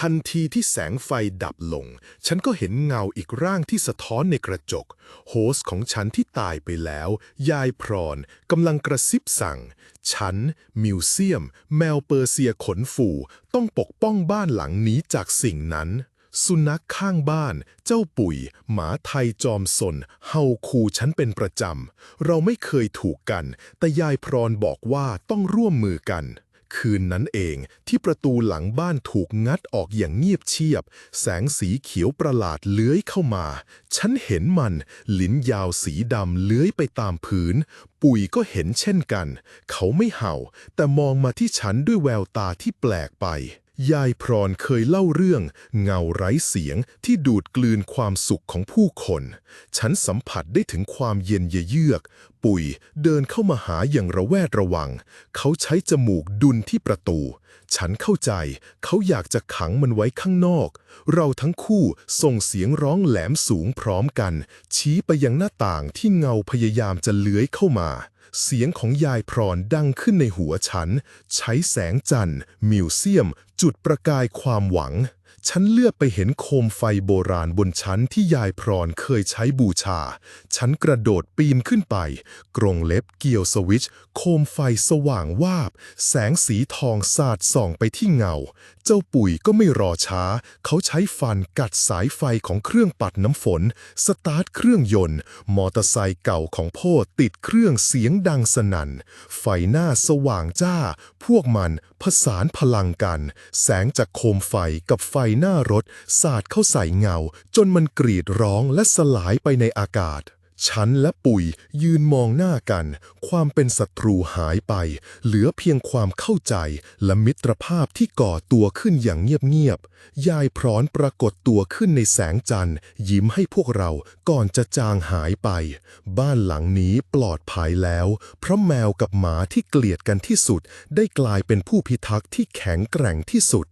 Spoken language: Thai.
ทันทีที่แสงไฟดับลง ฉันก็เห็นเงาอีกร่างที่สะท้อนในกระจก โฮสของฉันที่ตายไปแล้ว ยายพรอนกำลังกระซิบสั่ง ฉัน มิวเซียม แมวเปอร์เซียขนฝูต้องปกป้องบ้านหลังนี้จากสิ่งนั้น สุนัขข้างบ้าน เจ้าปุ๋ย หมาไทยจอมสน เฮาคูฉันเป็นประจำ เราไม่เคยถูกกัน แต่ยายพรอนบอกว่าต้องร่วมมือกัน คืนนั้นเองที่ประตูหลังบ้านถูกงัดออกอย่างเงียบเชียบ แสงสีเขียวประหลาดเลื้อยเข้ามา ฉันเห็นมัน ลิ้นยาวสีดำเลื้อยไปตามพื้น ปุ๋ยก็เห็นเช่นกัน เขาไม่เห่า แต่มองมาที่ฉันด้วยแววตาที่แปลกไป ยายพรอนเคยเล่าเรื่องเงาไร้เสียงที่ดูดกลืนความสุขของผู้คน ฉันสัมผัสได้ถึงความเย็นเยือก ปุ๋ยเดินเข้ามาหาอย่างระแวดระวัง เขาใช้จมูกดุลที่ประตู ฉันเข้าใจ เขาอยากจะขังมันไว้ข้างนอก เราทั้งคู่ส่งเสียงร้องแหลมสูงพร้อมกัน ชี้ไปยังหน้าต่างที่เงาพยายามจะเลื้อยเข้ามา เสียงของยายพรอนดังขึ้นในหัวฉัน ใช้แสงจันทร์ มิวเซียม จุดประกายความหวัง ฉันเลือกไปเห็นโคมไฟโบราณบนชั้นที่ยายพรอนเคยใช้บูชา ฉันกระโดดปีนขึ้นไป กรงเล็บเกี่ยวสวิตช์โคมไฟสว่างวาบ แสงสีทองสาดส่องไปที่เงา เจ้าปุ๋ยก็ไม่รอช้า เขาใช้ฟันกัดสายไฟของเครื่องปัดน้ำฝน สตาร์ทเครื่องยนต์ มอเตอร์ไซค์เก่าของพ่อติดเครื่องเสียงดังสนั่น ไฟหน้าสว่างจ้า พวกมันผสานพลังกัน แสงจากโคมไฟกับไฟหน้ารถ สาดเข้าใส่เงา จนมันกรีดร้องและสลายไปในอากาศ ฉันและปุ๋ยยืนมองหน้ากัน ความเป็นศัตรูหายไป เหลือเพียงความเข้าใจและมิตรภาพที่ก่อตัวขึ้นอย่างเงียบๆ ยายพรอนปรากฏตัวขึ้นในแสงจันทร์ ยิ้มให้พวกเราก่อนจะจางหายไป บ้านหลังนี้ปลอดภัยแล้ว เพราะแมวกับหมาที่เกลียดกันที่สุด ได้กลายเป็นผู้พิทักษ์ที่แข็งแกร่งที่สุด